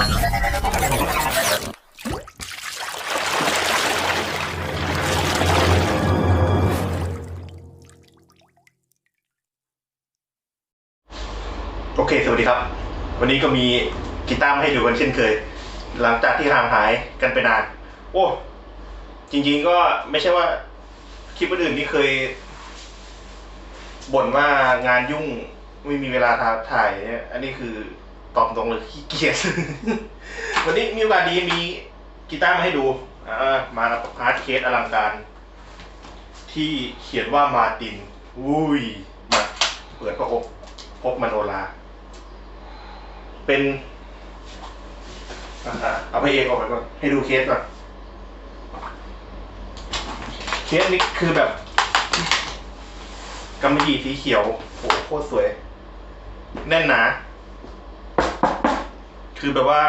โอเค สวัสดีครับ วันนี้ก็มีกีตาร์มาให้ดูกันเช่นเคย หลังจากที่ห่างหายกันไปนาน โอ้ จริงๆก็ไม่ใช่ว่าคลิปอื่นที่เคยบ่นว่างานยุ่งไม่มีเวลาทาถ่ายเนี่ยอันนี้คือ ตอบตรงเลยขี้เกียจ วันนี้มีโอกาสดีมีกีตาร์มาให้ดูอ่ามาแล้วฮาร์ดเคสอลังการ ที่เขียนว่ามาตินอุ้ยมาเปิดก็พบพบมโนลาเป็นอะเอาพระเอกออกไปก่อนให้ดูเคสก่อนเคสนี้คือแบบกำมะหยี่สีเขียวโอ้โหโคตรสวย แน่นหนา คือแบบว่า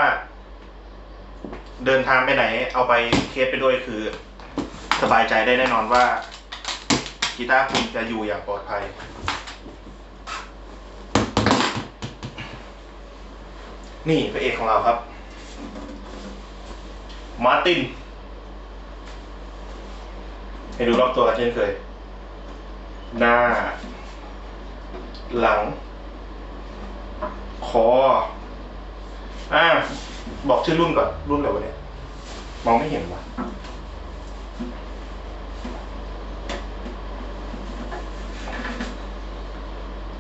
เดินทางไปไหน เอาไปเคสไปด้วยคือ สบายใจได้แน่นอนว่า กีตาร์คุณจะอยู่อย่างปลอดภัย นี่พระเอกของเราครับ มาร์ติน ให้ดูรอบตัวกันเช่นเคย หน้า หลัง คอ อ่า บอกชื่อรุ่นก่อน รุ่นอะไรวะเนี่ย มองไม่เห็นวะ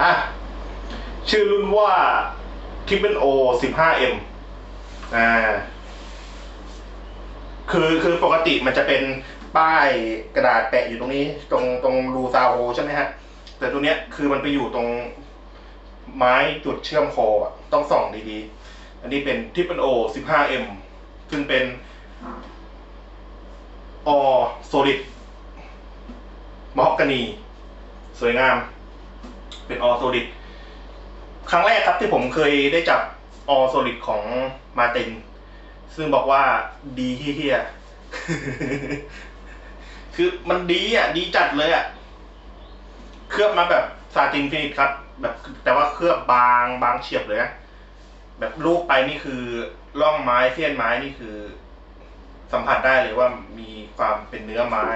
อะ ชื่อรุ่นว่า Triple O 15M อ่า คือคือปกติมันจะเป็นป้ายกระดาษแปะอยู่ตรงนี้ ตรงตรงรูซาโฮใช่ไหมฮะ แต่ตัวเนี้ยคือมันไปอยู่ตรงไม้จุดเชื่อมคออะต้องส่องดีๆ อันนี้เป็น Triple O 15M ซึ่งเป็นออโซลิดมอฮอกานี สวยงาม เป็นออโซลิดครั้งแรกครับที่ผมเคยได้จับออโซลิดของมาติน ซึ่งบอกว่าดีเฮี้ยๆคือมันดีอะ ดีจัดเลยอะ เคลือบมาแบบซาตินฟินิชครับ แบบแต่ว่าเคลือบบางบางเฉียบเลยนะ แบบลูกไปนี่คือร่องไม้เสี้ยนไม้นี่คือ สัมผัสได้เลยว่ามีความเป็นเนื้อไม้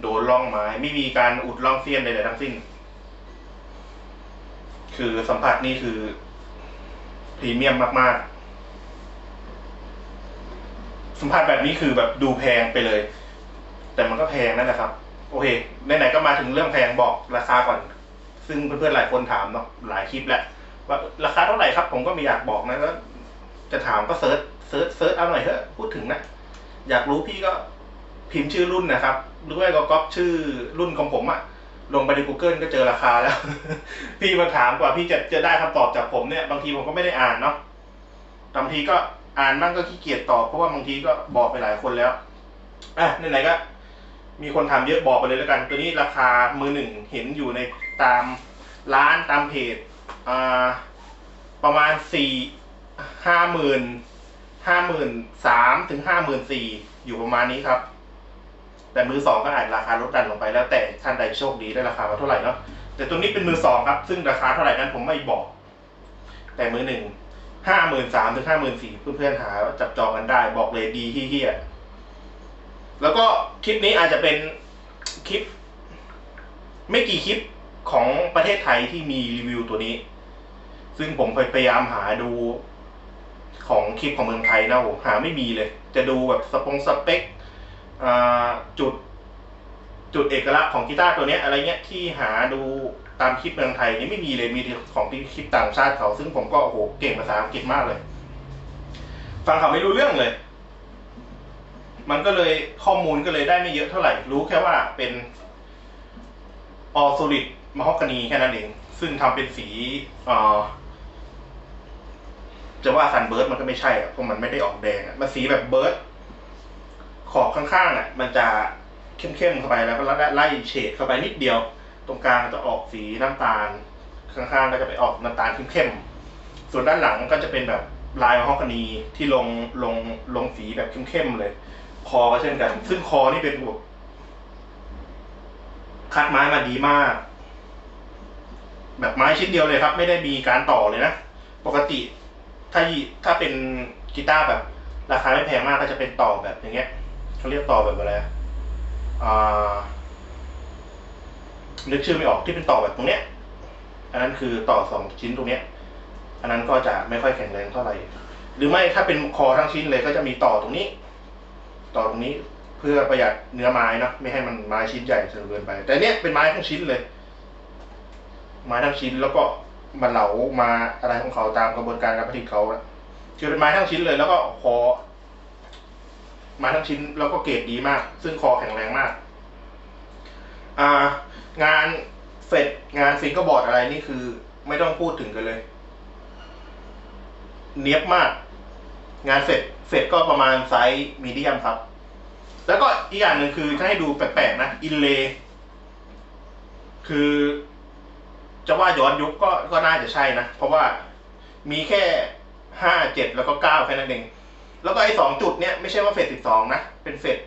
โดนร่องไม้ ไม่มีการอุดร่องเสี้ยนใดๆทั้งสิ้น คือสัมผัสนี่คือพรีเมียมมากๆ สัมผัสแบบนี้คือแบบดูแพงไปเลย แต่มันก็แพงนั่นแหละครับ โอเคไหนๆก็มาถึงเรื่องแพงบอกราคาก่อน ซึ่งเพื่อนๆหลายคนถามเนาะหลายคลิปแล้ว ว่าราคาเท่าไหร่ครับ ผมก็ไม่อยากบอกนะแล้วจะถามก็เซิร์ชเซิร์ชเซิร์ชเอาหน่อยเถอะพูดถึงนะอยากรู้พี่ก็พิมพ์ชื่อรุ่นนะครับหรือว่าก็ก๊อปชื่อรุ่นของผมอะลงไปใน Google ก็เจอราคาแล้ว พี่มาถามกว่าพี่จะจะได้คำตอบจากผมเนี่ยบางทีผมก็ไม่ได้อ่านเนาะบางทีก็อ่านบ้างก็ขี้เกียจตอบเพราะว่าบางทีก็บอกไปหลายคนแล้วอะไหนๆก็ มีคนถามเยอะบอกไปเลยแล้วกัน ตัวนี้ราคามือหนึ่งเห็นอยู่ในตามร้านตามเพจ ประมาณสี่ห้าหมื่นห้าหมื่นสามถึงห้าหมื่นสี่อยู่ประมาณนี้ครับ แต่มือสองก็อาจราคาลดดันลงไปแล้วแต่ท่านใดโชคดีได้ราคามาเท่าไหร่เนาะแต่ตัวนี้เป็นมือสองครับ ซึ่งราคาเท่าไหร่นั้นผมไม่บอก แต่มือหนึ่งห้าหมื่นสามถึงห้าหมื่นสี่เพื่อนๆหาจับจองกันได้บอกเลยดีที่เฮียแล้วก็คลิปนี้อาจจะเป็นคลิป ไม่กี่คลิปของประเทศไทยที่มีรีวิวตัวนี้ ซึ่งผมพยายามหาดูของคลิปของเมืองไทยนะผมหาไม่มีเลย จะดูแบบสปงสเปคจุด จุดเอกลักษณ์ของกีตาร์ตัวเนี้ยอะไรเงี้ยที่หาดูตามคลิปเมืองไทยนี่ไม่มีเลยมีแต่ของที่คลิปต่างชาติเขา ซึ่งผมก็โอ้โหเก่งภาษาอังกฤษมากเลย ฟังเขาไม่รู้เรื่องเลย มันก็เลยข้อมูลก็เลยได้ไม่เยอะเท่าไหร่ รู้แค่ว่าเป็นออ o ลิดม a ฮอกานีแค่นั้นเอง ซึ่งทำเป็นสีอ่อ จะว่าซันเบิร์ดมันก็ไม่ใช่อะเพราะมันไม่ได้ออกแดงอะมันสีแบบเบิร์ดขอบข้างๆอะ มันจะเข้มๆเข้าไปแล้วก็ไล่เฉดเข้าไปนิดเดียว ตรงกลางจะออกสีน้ำตาล ข้างๆก็จะไปออกน้ำตาลเข้มๆส่วนด้านหลังก็จะเป็นแบบลายมะฮอกกานีที่ลงลงลงสีแบบเข้มๆเลย คอก็เช่นกัน ซึ่งคอนี่เป็นแบบคัดไม้มาดีมาก แบบไม้ชิ้นเดียวเลยครับ ไม่ได้มีการต่อเลยนะ ปกติ ถ้าถ้าเป็นกีตาร์แบบ ราคาไม่แพงมากก็จะเป็นต่อแบบอย่างเงี้ยเขาเรียกต่อแบบอะไรอ่านึกชื่อไม่ออกที่เป็นต่อแบบตรงเนี้ย อันนั้นคือต่อสองชิ้นตรงเนี้ย อันนั้นก็จะไม่ค่อยแข็งแรงเท่าไหร่ หรือไม่ถ้าเป็นคอทั้งชิ้นเลยก็จะมีต่อตรงนี้ ต่อตรงนี้เพื่อประหยัดเนื้อไม้นะไม่ให้มันไม้ชิ้นใหญ่จนเกินไป แต่เนี้ยเป็นไม้ทั้งชิ้นเลย ไม้ทั้งชิ้นแล้วก็ มันเหลามาอะไรของเขาตามกระบวนการการผลิตเขาคือเป็นไม้ทั้งชิ้นเลยแล้วก็คอไม้ทั้งชิ้นแล้วก็เกรดดีมาก ซึ่งคอแข็งแรงมาก อ่า งานเฟดงานฟิงกอร์บอร์ดอะไรนี่คือไม่ต้องพูดถึงกันเลย เนียบมาก งานเฟดเฟดก็ประมาณไซส์มีเดียมครับ แล้วก็อีกอย่างหนึ่งคือถ้าให้ดูแปลกๆนะ อินเล คือ จะว่าย้อนยุคก็ก็น่าจะใช่นะ เพราะว่ามีแค่ห้าเจ็ดแล้วก็เก้าแค่นั้นเอง แล้วก็ไอ้สองจุดเนี้ยไม่ใช่ว่าเฟสสิบสองนะ เป็นเฟส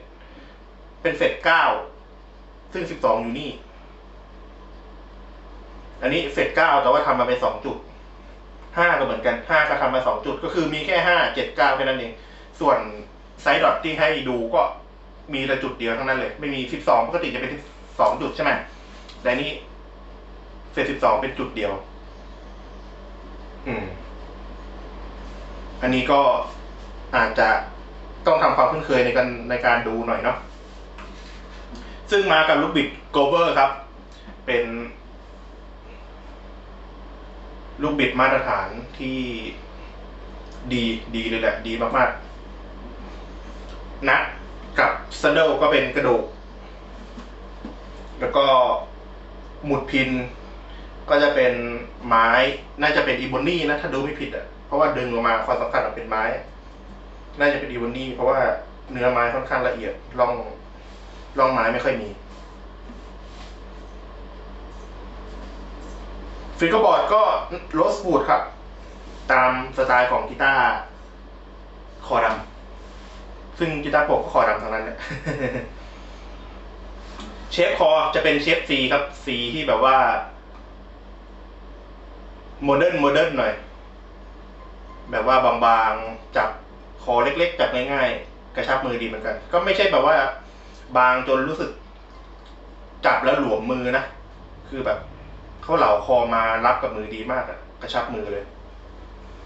เป็นเฟสเก้าซึ่งสิบสองอยู่นี่ อันนี้เฟสเก้าแต่ว่าทำมาเป็นสองจุดห้าก็เหมือนกันห้าก็ทำมาสองจุด ก็คือมีแค่ห้าเจ็ดเก้าแค่นั้นเอง ส่วนไซด์ดอทที่ให้ดูก็มีแต่จุดเดียวทั้งนั้นเลย ไม่มีสิบสองปกติจะเป็นสองจุดใช่ไหมแต่นี้ เฟสสิบสองเป็นจุดเดียว อืม อันนี้ก็อาจจะต้องทำความคุ้นเคยในการในการดูหน่อยเนาะ ซึ่งมากับลูกบิดโกเวอร์ครับ เป็น ลูกบิดมาตรฐานที่ดีดีเลยแหละ ดีมากๆ นะกับซันเดิลก็เป็นกระดูก แล้วก็หมุดพิน ก็จะเป็นไม้น่าจะเป็นอีโบนี่นะถ้าดูไม่ผิดอะเพราะว่าดึงออกมาความสำคัญมันเป็นไม้ น่าจะเป็นอีโบนี่เพราะว่าเนื้อไม้ค่อนข้างละเอียดร่องร่องไม้ไม่ค่อยมีฟิกเกอร์บอร์ดก็โรสบูดครับ ตามสไตล์ของกีตาร์คอดำซึ่งกีตาร์ปกก็คอดำทั้งนั้นเนี่ยเชฟคอจะเป็นเชฟซีครับสีที่แบบว่า โมเดิร์นโมเดิร์นหน่อย แบบว่าบางๆ จับคอเล็กๆ จับง่ายๆ กระชับมือดีเหมือนกัน ก็ไม่ใช่แบบว่า บางจนรู้สึก จับแล้วหลวมมือนะ คือแบบเขาเหลาคอมารับกับมือดีมากอะกระชับมือเลย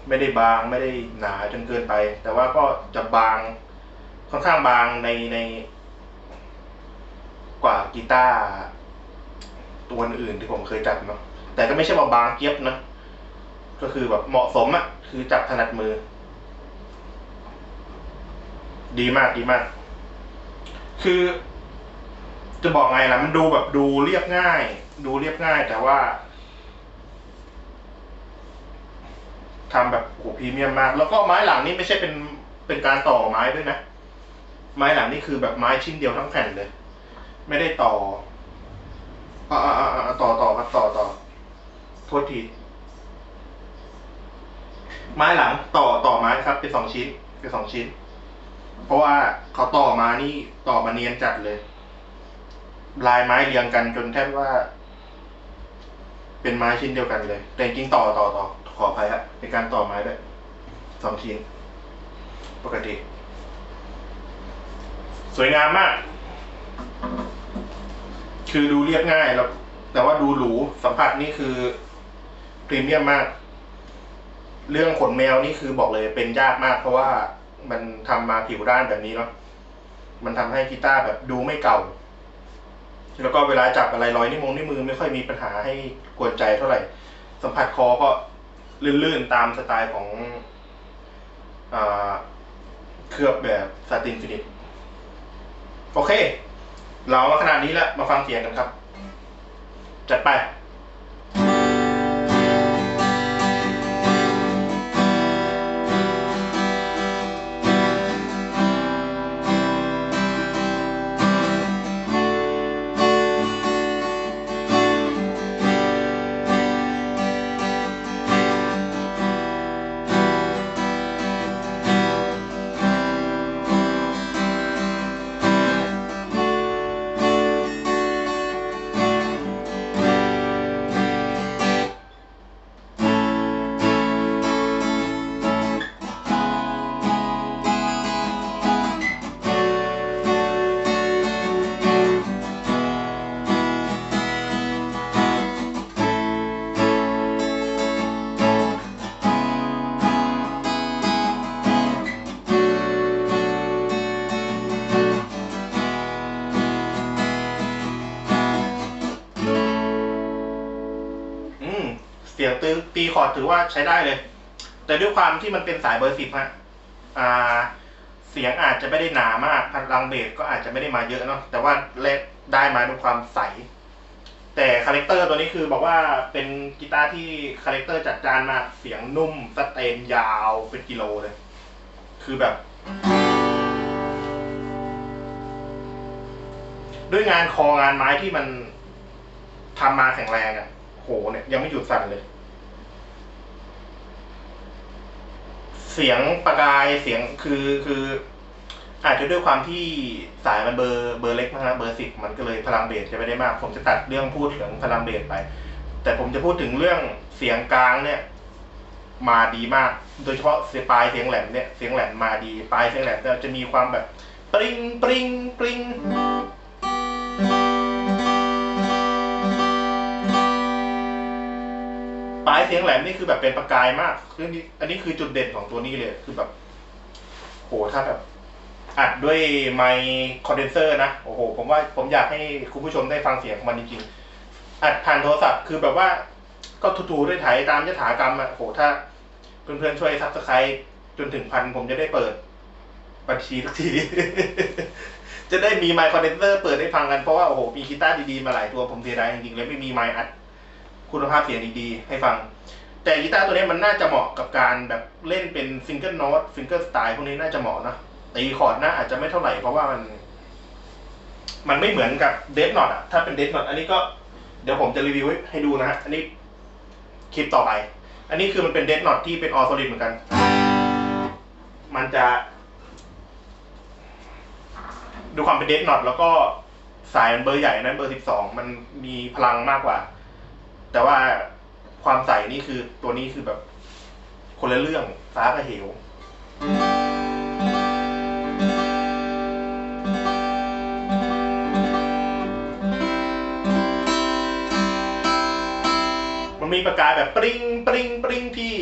ไม่ได้บางไม่ได้หนาจนเกินไป แต่ว่าก็จะบางค่อนข้างบางในใน กว่ากีตาร์ตัวอื่นที่ผมเคยจับเนาะแต่ก็ไม่ใช่ว่าบางเกียบนะ ก็คือแบบเหมาะสมอะคือจับถนัดมือ ดีมากดีมาก คือ จะบอกไงล่ะ มันดูแบบดูเรียบง่าย ดูเรียบง่าย แต่ว่าทำแบบโหพรีเมียมมาก แล้วก็ไม้หลังนี่ไม่ใช่เป็นเป็นการต่อไม้ด้วยนะ ไม้หลังนี่คือแบบไม้ชิ้นเดียวทั้งแผ่นเลย ไม่ได้ต่ออ่าอ่าอ่าต่อต่อครับต่อต่อโทษที ไม้หลังต่อต่อไม้ครับ เป็นสองชิ้น เป็นสองชิ้น เพราะว่าเขาต่อมานี่ต่อมาเนียนจัดเลย ลายไม้เรียงกันจนแทบว่า เป็นไม้ชิ้นเดียวกันเลย แต่จริงต่อต่อต่อขออภัยฮะเป็นการต่อไม้ด้วยสองชิ้น ปกติ สวยงามมาก คือดูเรียบง่ายแล้วแต่ว่าดูหรูสัมผัสนี่คือพรีเมียมมาก เรื่องขนแมวนี่คือบอกเลยเป็นยากมาก เพราะว่ามันทำมาผิวด้านแบบนี้เนาะมันทำให้กีตาร์แบบดูไม่เก่า แล้วก็เวลาจับอะไรร้อยนิ้วมงนิ้วมือไม่ค่อยมีปัญหาให้กวนใจเท่าไหร่ สัมผัสคอก็ลื่นๆตามสไตล์ของอเคลือบแบบซาตินฟินิชโอเค เรามาขนาดนี้แล้วมาฟังเสียงกันครับ จัดไป ตีตีคอร์ดถือว่าใช้ได้เลย แต่ด้วยความที่มันเป็นสายเบอร์สิบฮะอ่า เสียงอาจจะไม่ได้หนามากพลังเบสก็อาจจะไม่ได้มาเยอะเนาะแต่ว่าเล่นได้มาด้วยความใส แต่คาแรคเตอร์ตัวนี้คือบอกว่าเป็นกีตาร์ที่คาแรคเตอร์จัดจานมากเสียงนุ่มสเตนยาวเป็นกิโลเลย คือแบบด้วยงานคองานไม้ที่มันทำมาแข็งแรงอะ่ะ โหเนี่ยยังไม่หยุดสั่นเลย เสียงประกายเสียงคือคือ อาจจะด้วยความที่สายมันเบอร์เบอร์เล็กนะฮะเบอร์สิบมันก็เลยพลังเบสจะไม่ได้มาก ผมจะตัดเรื่องพูดถึงพลังเบสไป แต่ผมจะพูดถึงเรื่องเสียงกลางเนี่ย มาดีมาก โดยเฉพาะเสียงปลายเสียงแหลมเนี่ยเสียงแหลมมาดีปลายเสียงแหลมจะมีความแบบปริงปริงปริง เสียงแหลมนี่คือแบบเป็นประกายมากคือนี่อันนี้คือจุดเด่นของตัวนี้เลยคือแบบโหถ้าแบบอัดด้วยไมค์คอนเดนเซอร์นะโอ้โห ผมว่าผมอยากให้คุณผู้ชมได้ฟังเสียงของมันจริงๆอัดผ่านโทรศัพท์คือแบบว่าก็ทูๆด้วยถ่ายตามยถากรรมอะโหถ้าเพื่อนๆช่วยซับสไครต์จนถึงพันผมจะได้เปิดบัญชีทุกที จะได้มีไมค์คอนเดนเซอร์เปิดให้ฟังกันเพราะว่าโอ้โหมีกีตาร์ดีๆมาหลายตัวผมเสียดายจริงๆเลยไม่มีไมค์อัด คุณภาพเสียงดีๆ ให้ฟัง แต่กีตาร์ตัวนี้มันน่าจะเหมาะกับการแบบเล่นเป็นซิงเกิลโน้ตซิงเกิลสไตล์พวกนี้น่าจะเหมาะนะตีคอร์ดน่าอาจจะไม่เท่าไหร่เพราะว่ามัน มันไม่เหมือนกับเดฟน็อตอะถ้าเป็นเดฟน็อตอันนี้ก็เดี๋ยวผมจะรีวิวให้ดูนะฮะอันนี้คลิปต่อไป อันนี้คือมันเป็นเดฟน็อตที่เป็นออโซลิดเหมือนกัน มันจะ ดูความเป็นเดฟน็อตแล้วก็สายมันเบอร์ใหญ่นั้นเบอร์สิบสองมันมีพลังมากกว่า แต่ว่าความใสนี่คือตัวนี้คือแบบคนละเรื่องฟ้ากับเหวมันมีประกายแบบปริ้งปริ้งปริ้งที่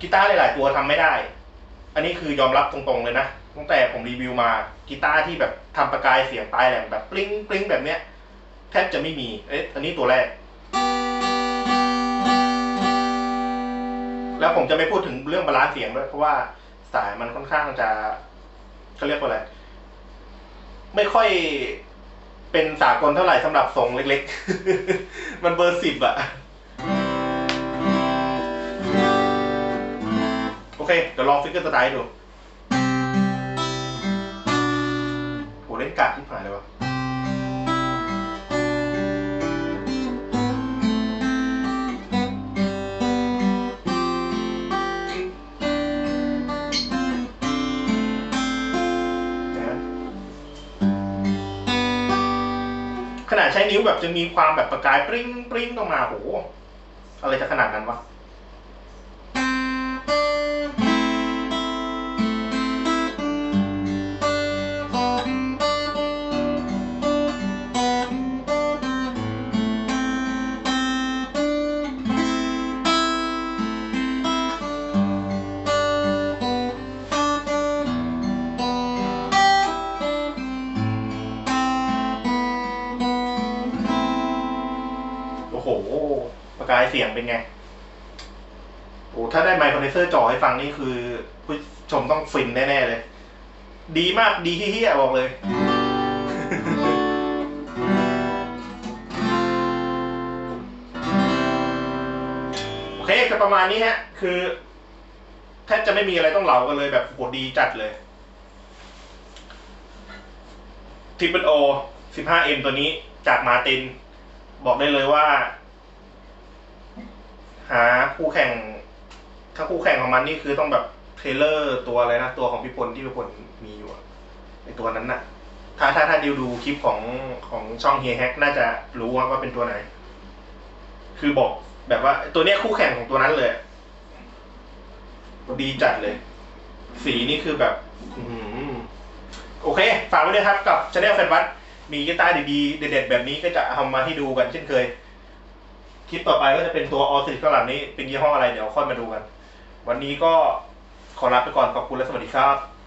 กีตาร์หลาย ๆ ตัวทำไม่ได้ อันนี้คือยอมรับตรง ๆ เลยนะ ตั้งแต่ผมรีวิวมากีตาร์ที่แบบทำประกายเสียงปลายแหลมแบบปริ้งปริ้งแบบเนี้ยแทบจะไม่มี เอ๊ะอันนี้ตัวแรก แล้วผมจะไม่พูดถึงเรื่องบาลานซ์เสียงด้วยเพราะว่าสายมันค่อนข้างจะเขาเรียกว่าอะไร ไม่ค่อยเป็นสากลเท่าไหร่สำหรับทรงเล็กๆ มันเบอร์สิบอะโอเค เดี๋ยวลองฟิกเกอร์สไตล์ดูโหเล่นกาดที่ผ่านเลยวะ ขนาดใช้นิ้วแบบจะมีความแบบประกายปริ้งปริ้งออกมาโหอะไรจะขนาดนั้นวะายเสียงเป็นไง โอ้ถ้าได้ไมค์คอนเดนเซอร์จ่อให้ฟังนี่คือ ผู้ชมต้องฟินแน่ๆเลย ดีมากดีเฮี้ยๆบอกเลยโอเคก็ประมาณนี้ฮะ คือแทบจะไม่มีอะไรต้องเหลากันเลยแบบโหดีจัดเลยทริปเปิลโอ 15M ตัวนี้จากมาติน บอกได้เลยว่า หาคู่แข่ง ถ้าคู่แข่งของมันนี่คือต้องแบบเทรลเลอร์ตัวอะไรนะตัวของพี่พลที่พี่พลมีอยู่อะไอตัวนั้นน่ะ ถ้าถ้าถ้าดิวดูคลิปของของช่องเฮียแฮกน่าจะรู้ว่าว่าเป็นตัวไหน คือบอกแบบว่า ตัวเนี้ยคู่แข่งของตัวนั้นเลยดีจัดเลย สีนี่คือแบบ อืโอเค ฝากไว้ด้วยครับกับชาแนลแฟนวัดมีกีตาร์ดีๆ เด็ดๆ แบบนี้ก็จะเอามาให้ดูกันเช่นเคย คลิปต่อไปก็จะเป็นตัวออสิข้างหลังนี้เป็นยี่ห้ออะไรเดี๋ยวค่อยมาดูกัน วันนี้ก็ขอลาไปก่อนขอบคุณและสวัสดีครับ